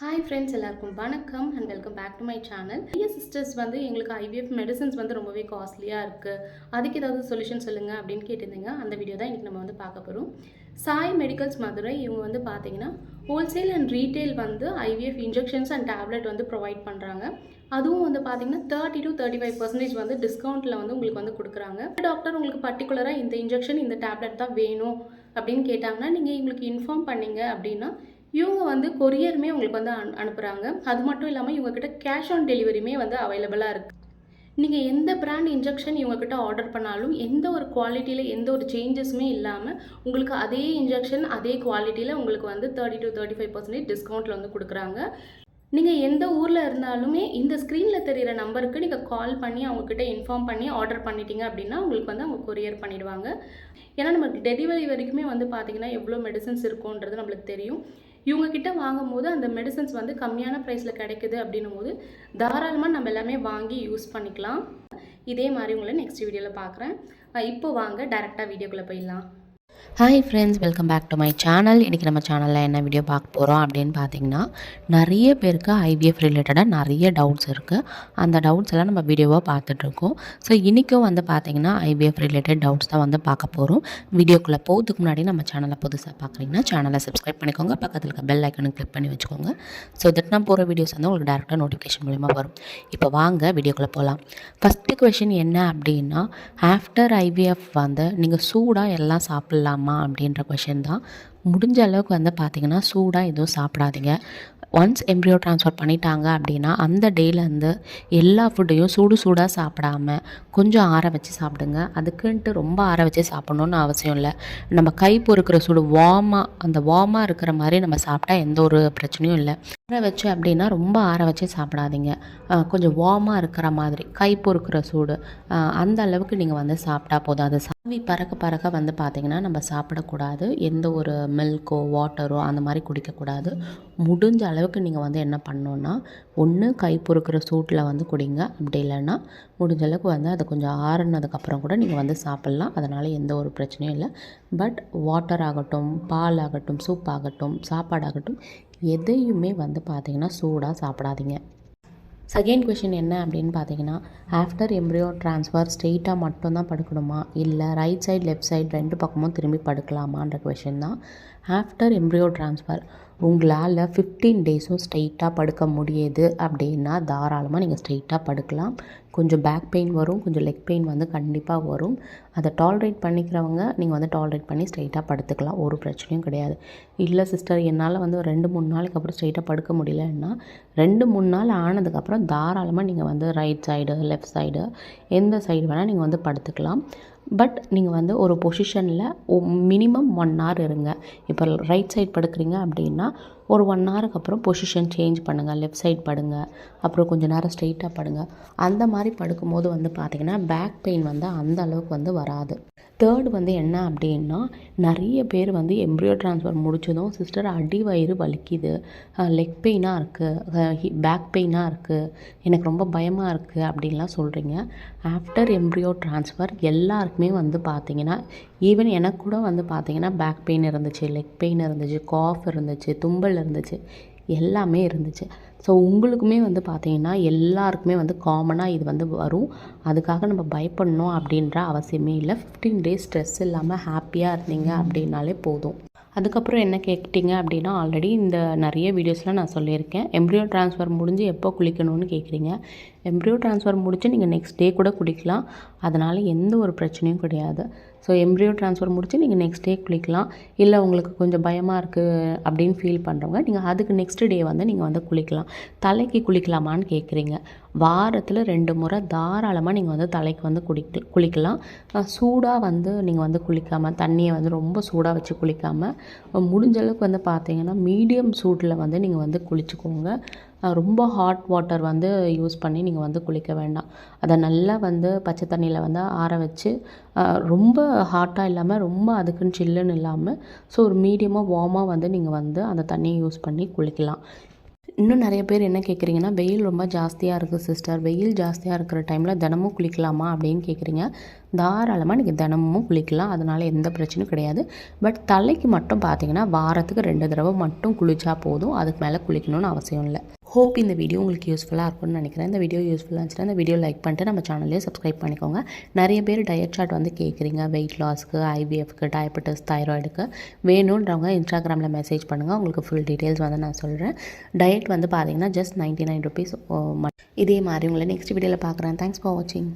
Hi friends எல்லாருக்கும் வணக்கம் and welcome back to my channel நிறைய சிஸ்டர்ஸ் வந்து எங்களுக்கு ஐவிஎஃப் மெடிசன்ஸ் வந்து ரொம்பவே காஸ்ட்லியாக இருக்குது அதுக்கு ஏதாவது சொல்யூஷன் சொல்லுங்கள் அப்படின்னு கேட்டிருந்தீங்க. அந்த வீடியோ தான் இன்றைக்கி நம்ம வந்து பார்க்க போகிறோம் சாய் மெடிக்கல்ஸ் மதுரை இவங்க வந்து பார்த்தீங்கன்னா ஹோல்சேல் அண்ட் ரீட்டெயில் வந்து ஐவிஎஃப் இன்ஜெக்ஷன்ஸ் அண்ட் டேப்லெட் வந்து ப்ரொவைட் பண்ணுறாங்க அதுவும் வந்து பார்த்தீங்கன்னா thirty to thirty five percentage வந்து டிஸ்கவுண்ட்டில் வந்து உங்களுக்கு வந்து கொடுக்குறாங்க. டாக்டர் உங்களுக்கு பர்டிகுலராக இந்த இன்ஜெக்ஷன் இந்த டேப்லெட் தான் வேணும் அப்படின்னு கேட்டாங்கன்னா நீங்கள் எங்களுக்கு இன்ஃபார்ம் பண்ணீங்க அப்படின்னா இவங்க வந்து கொரியருமே உங்களுக்கு வந்து அனு அனுப்புகிறாங்க அது மட்டும் இல்லாமல் இவங்கக்கிட்ட கேஷ் ஆன் டெலிவரியுமே வந்து அவைலபிளாக இருக்குது நீங்கள் எந்த பிராண்ட் இன்ஜெக்ஷன் இவங்கக்கிட்ட ஆர்டர் பண்ணாலும் எந்த ஒரு குவாலிட்டியில் எந்த ஒரு சேஞ்சஸுமே இல்லாமல் உங்களுக்கு அதே இன்ஜெக்ஷன் அதே குவாலிட்டியில் உங்களுக்கு வந்து thirty to thirty five percentage டிஸ்கவுண்ட்டில் வந்து கொடுக்குறாங்க. நீங்கள் எந்த ஊரில் இருந்தாலுமே இந்த ஸ்க்ரீனில் தெரிகிற நம்பருக்கு நீங்கள் கால் பண்ணி அவங்கக்கிட்ட இன்ஃபார்ம் பண்ணி ஆர்டர் பண்ணிட்டீங்க அப்படின்னா உங்களுக்கு வந்து அவங்க கொரியர் பண்ணிடுவாங்க. ஏன்னா நமக்கு டெலிவரி வரைக்குமே வந்து பார்த்தீங்கன்னா எவ்வளோ மெடிசன்ஸ் இருக்குன்றது நம்மளுக்கு தெரியும். இவங்கக்கிட்ட வாங்கும் போது அந்த மெடிசன்ஸ் வந்து கம்மியான ப்ரைஸில் கிடைக்குது அப்படின்னும் போது தாராளமாக நம்ம எல்லாமே வாங்கி யூஸ் பண்ணிக்கலாம். இதே மாதிரி உங்களை நெக்ஸ்ட் வீடியோவில் பார்க்குறேன். இப்போ வாங்க டேரெக்டாக வீடியோக்குள்ளே போயிடலாம். Hi friends welcome back to my channel இன்றைக்கி நம்ம சேனலில் என்ன வீடியோ பார்க்க போகிறோம் அப்படின்னு பார்த்தீங்கன்னா நிறைய பேருக்கு ஐவிஎஃப் ரிலேட்டடாக நிறைய டவுட்ஸ் இருக்குது அந்த டவுட்ஸ் எல்லாம் நம்ம வீடியோவாக பார்த்துட்ருக்கோம் ஸோ இன்றைக்கும் வந்து பார்த்தீங்கன்னா ஐவிஎஃப் ரிலேட்டட் டவுட்ஸ் தான் வந்து பார்க்க போகிறோம் வீடியோக்குள்ளே போகிறதுக்கு முன்னாடி நம்ம சேனலை புதுசாக பார்க்குறீங்கன்னா சேனலை சப்ஸ்கிரைப் பண்ணிக்கோங்க. பக்கத்தில் இருக்க பெல் ஐக்கனும் கிளிக் பண்ணி வச்சுக்கோங்க. ஸோ தட் நான் போகிற வீடியோஸ் வந்து உங்களுக்கு டேரெக்டாக நோட்டிஃபிகேஷன் மூலிமா வரும். இப்போ வாங்க வீடியோக்குள்ளே போகலாம் ஃபஸ்ட்டு கொஷின் என்ன அப்படின்னா ஆஃப்டர் ஐவிஎஃப் வந்து நீங்கள் சூடாக எல்லாம் சாப்பிட்லாம். அப்படின்ற கொஷின் தான். முடிஞ்ச அளவுக்கு வந்து பார்த்திங்கன்னா சூடாக எதுவும் சாப்பிடாதீங்க. ஒன்ஸ் எம்ப்ரியோ ட்ரான்ஸ்ஃபர் பண்ணிட்டாங்க அப்படின்னா அந்த டேலேருந்து எல்லா ஃபுட்டையும் சூடு சூடாக சாப்பிடாம கொஞ்சம் ஆற வச்சு சாப்பிடுங்க. அதுக்குன்ட்டு ரொம்ப ஆற வச்சு சாப்பிட்ணுன்னு அவசியம் இல்லை. நம்ம கை பொறுக்கிற சூடு வார்மாக அந்த வார்மாக இருக்கிற மாதிரி நம்ம சாப்பிட்டா எந்த ஒரு பிரச்சனையும் இல்லை. ஆற வச்சு அப்படின்னா ரொம்ப ஆற வச்சு சாப்பிடாதீங்க. கொஞ்சம் வார்மாக இருக்கிற மாதிரி கை பொறுக்கிற சூடு அந்த அளவுக்கு நீங்கள் வந்து சாப்பிட்டா போதும். அது சாவி பறக்க பறக்க வந்து பார்த்திங்கன்னா நம்ம சாப்பிடக்கூடாது. எந்த ஒரு மில்க்கோ வாட்டரோ அந்த மாதிரி குடிக்கக்கூடாது. முடிஞ்ச அளவுக்கு நீங்கள் வந்து என்ன பண்ணோன்னா ஒன்று கை பொறுக்கிற சூட்டில் வந்து குடிங்க. அப்படி இல்லைன்னா முடிஞ்ச அளவுக்கு வந்து அது கொஞ்சம் ஆறுனதுக்கப்புறம் கூட நீங்கள் வந்து சாப்பிட்லாம். அதனால் எந்த ஒரு பிரச்சனையும் இல்லை. பட் வாட்டர் ஆகட்டும் பால் ஆகட்டும் சூப் ஆகட்டும் சாப்பாடாகட்டும் எதையுமே வந்து பார்த்திங்கன்னா சூடாக சாப்பிடாதீங்க. செகண்ட் கொஷின் என்ன அப்படின்னு பார்த்தீங்கன்னா ஆஃப்டர் எம்ப்ரியோ ட்ரான்ஸ்ஃபர் ஸ்ட்ரெயிட்டாக மட்டும்தான் படுக்கணுமா? இல்லை ரைட் சைடு லெஃப்ட் சைடு ரெண்டு பக்கமும் திரும்பி படுக்கலாமான்ற கொஷின் தான். ஆஃப்டர் எம்ப்ரியோ ட்ரான்ஸ்ஃபர் உங்களால் ஃபிஃப்டீன் டேஸும் ஸ்ட்ரெயிட்டாக படுக்க முடியுது அப்படின்னா தாராளமாக நீங்கள் ஸ்ட்ரெயிட்டாக படுக்கலாம். கொஞ்சம் பேக் பெயின் வரும் கொஞ்சம் லெக் பெயின் வந்து கண்டிப்பாக வரும். அதை டாலரேட் பண்ணிக்கிறவங்க நீங்கள் வந்து டாலரேட் பண்ணி ஸ்ட்ரெயிட்டாக படுத்துக்கலாம். ஒரு பிரச்சனையும் கிடையாது. இல்லை சிஸ்டர் என்னால் வந்து ஒரு ரெண்டு மூணு நாளுக்கு அப்புறம் ஸ்ட்ரெயிட்டாக படுக்க முடியலன்னா ரெண்டு மூணு நாள் ஆனதுக்கப்புறம் தாராளமாக நீங்கள் வந்து ரைட் சைடு லெஃப்ட் சைடு எந்த சைடு வேணால் நீங்கள் வந்து படுத்துக்கலாம். பட் நீங்கள் வந்து ஒரு பொசிஷனில் மினிமம் ஒன் ஹவர் இருங்க. இப்போ ரைட் சைட் படுக்கிறீங்க அப்படின்னா ஒரு ஒன் ஹவருக்கு அப்புறம் பொசிஷன் சேஞ்ச் பண்ணுங்கள் லெஃப்ட் சைட் படுங்க. அப்புறம் கொஞ்சம் நேரம் ஸ்ட்ரெயிட்டாக படுங்க. அந்த மாதிரி படுக்கும்போது வந்து பார்த்திங்கன்னா பேக் பெயின் வந்து அந்த அளவுக்கு வந்து வராது. தேர்ட் வந்து என்ன அப்படின்னா நிறைய பேர் வந்து எம்ப்ரியோ ட்ரான்ஸ்ஃபர் முடிச்சதும் சிஸ்டர் அடி வயிறு வலிக்குது லெக் பெயினாக இருக்குது பேக் பெயினாக இருக்குது எனக்கு ரொம்ப பயமாக இருக்குது அப்படின்லாம் சொல்கிறீங்க ஆஃப்டர் எம்ப்ரியோ ட்ரான்ஸ்ஃபர் எல்லாருக்குமே வந்து பார்த்தீங்கன்னா ஈவன் எனக்கு கூட வந்து பார்த்தீங்கன்னா பேக் பெயின் இருந்துச்சு லெக் பெயின் இருந்துச்சு காஃப் இருந்துச்சு தும்பல் இருந்துச்சு. எல்லாமே இருந்துச்சு. ஸோ உங்களுக்குமே வந்து பார்த்தீங்கன்னா எல்லாருக்குமே வந்து காமனாக இது வந்து வரும். அதுக்காக நம்ம பயப்படணும் அப்படின்ற அவசியமே இல்லை. ஃபிஃப்டீன் டேஸ் ஸ்ட்ரெஸ் இல்லாமல் ஹாப்பியாக இருந்தீங்க அப்படின்னாலே போதும். அதுக்கப்புறம் என்ன கேட்டிங்க அப்படின்னா ஆல்ரெடி இந்த நிறைய வீடியோஸ்லாம் நான் சொல்லியிருக்கேன். எம்ப்ரியோ ட்ரான்ஸ்ஃபர் முடிஞ்சு எப்போ குளிக்கணும்னு கேட்குறீங்க எம்ப்ரியோ ட்ரான்ஸ்ஃபர் முடிச்சு நீங்கள் நெக்ஸ்ட் டே கூட குளிக்கலாம். அதனால் எந்த ஒரு பிரச்சனையும் கிடையாது. ஸோ எம்ப்ரியோ ட்ரான்ஸ்ஃபர் முடித்து நீங்கள் நெக்ஸ்ட் டே குளிக்கலாம். இல்லை உங்களுக்கு கொஞ்சம் பயமாக இருக்குது அப்படின்னு ஃபீல் பண்ணுறவங்க நீங்கள் அதுக்கு நெக்ஸ்ட் டே வந்து நீங்கள் வந்து குளிக்கலாம். தலைக்கு குளிக்கலாமான்னு கேட்குறீங்க வாரத்தில் ரெண்டு முறை தாராளமாக நீங்கள் வந்து தலைக்கு வந்து குளிக்க குளிக்கலாம். சூடாக வந்து நீங்கள் வந்து குளிக்காமல் தண்ணியை வந்து ரொம்ப சூடாக வச்சு குளிக்காமல் முடிஞ்ச அளவுக்கு வந்து பார்த்தீங்கன்னா மீடியம் சூட்டில் வந்து நீங்கள் வந்து குளிச்சுக்கோங்க. ரொம்ப ஹாட் வாட்டர் வந்து யூஸ் பண்ணி நீங்கள் வந்து குளிக்க வேண்டாம். அதை நல்லா வந்து பச்சை தண்ணியில் வந்து ஆற வச்சு ரொம்ப ஹாட்டாக இல்லாமல் ரொம்ப அதுக்குன்னு சில்லுன்னு இல்லாமல் ஸோ ஒரு மீடியமாக வார்மாக வந்து நீங்கள் வந்து அந்த தண்ணியை யூஸ் பண்ணி குளிக்கலாம். இன்னும் நிறைய பேர் என்ன கேட்குறீங்கன்னா வெயில் ரொம்ப ஜாஸ்தியாக இருக்குது சிஸ்டர் வெயில் ஜாஸ்தியாக இருக்கிற டைமில் தினமும் குளிக்கலாமா அப்படின்னு கேட்குறீங்க தாராளமாக நீங்கள் தினமும் குளிக்கலாம். அதனால் எந்த பிரச்சனையும் கிடையாது. பட் தலைக்கு மட்டும் பார்த்தீங்கன்னா வாரத்துக்கு ரெண்டு தடவை மட்டும் குளித்தா போதும். அதுக்கு மேலே குளிக்கணும்னு அவசியம் இல்லை. ஹோப் இந்த வீடியோ உங்களுக்கு யூஸ்ஃபுல்லாக இருக்கும்னு நினைக்கிறேன். இந்த வீடியோ யூஸ்ஃபுல்லாக இருந்துச்சுன்னா இந்த வீடியோ லைக் பண்ணிட்டு நம்ம சேனல்லே சப்ஸ்கிரைப் பண்ணிக்கோங்க. நிறைய பேர் டயட் சார்ட் வந்து கேட்குறீங்க வெயிட் லாஸ்க்கு ஐவிஎஃப்க்கு டயபெட்டிஸ் தைராய்டுக்கு வேணுன்றவங்க இன்ஸ்டாகிராமில் மெசேஜ் பண்ணுங்கள் உங்களுக்கு ஃபுல் டீட்டெயில்ஸ் வந்து நான் சொல்கிறேன் டயட் வந்து பார்த்தீங்கன்னா ஜஸ்ட் நைன்ட்டி நைன் ருபீஸ் இதே மாதிரி உங்களை நெக்ஸ்ட் வீடியோவில் பார்க்குறேன் தேங்க்ஸ் ஃபார் வாட்சிங்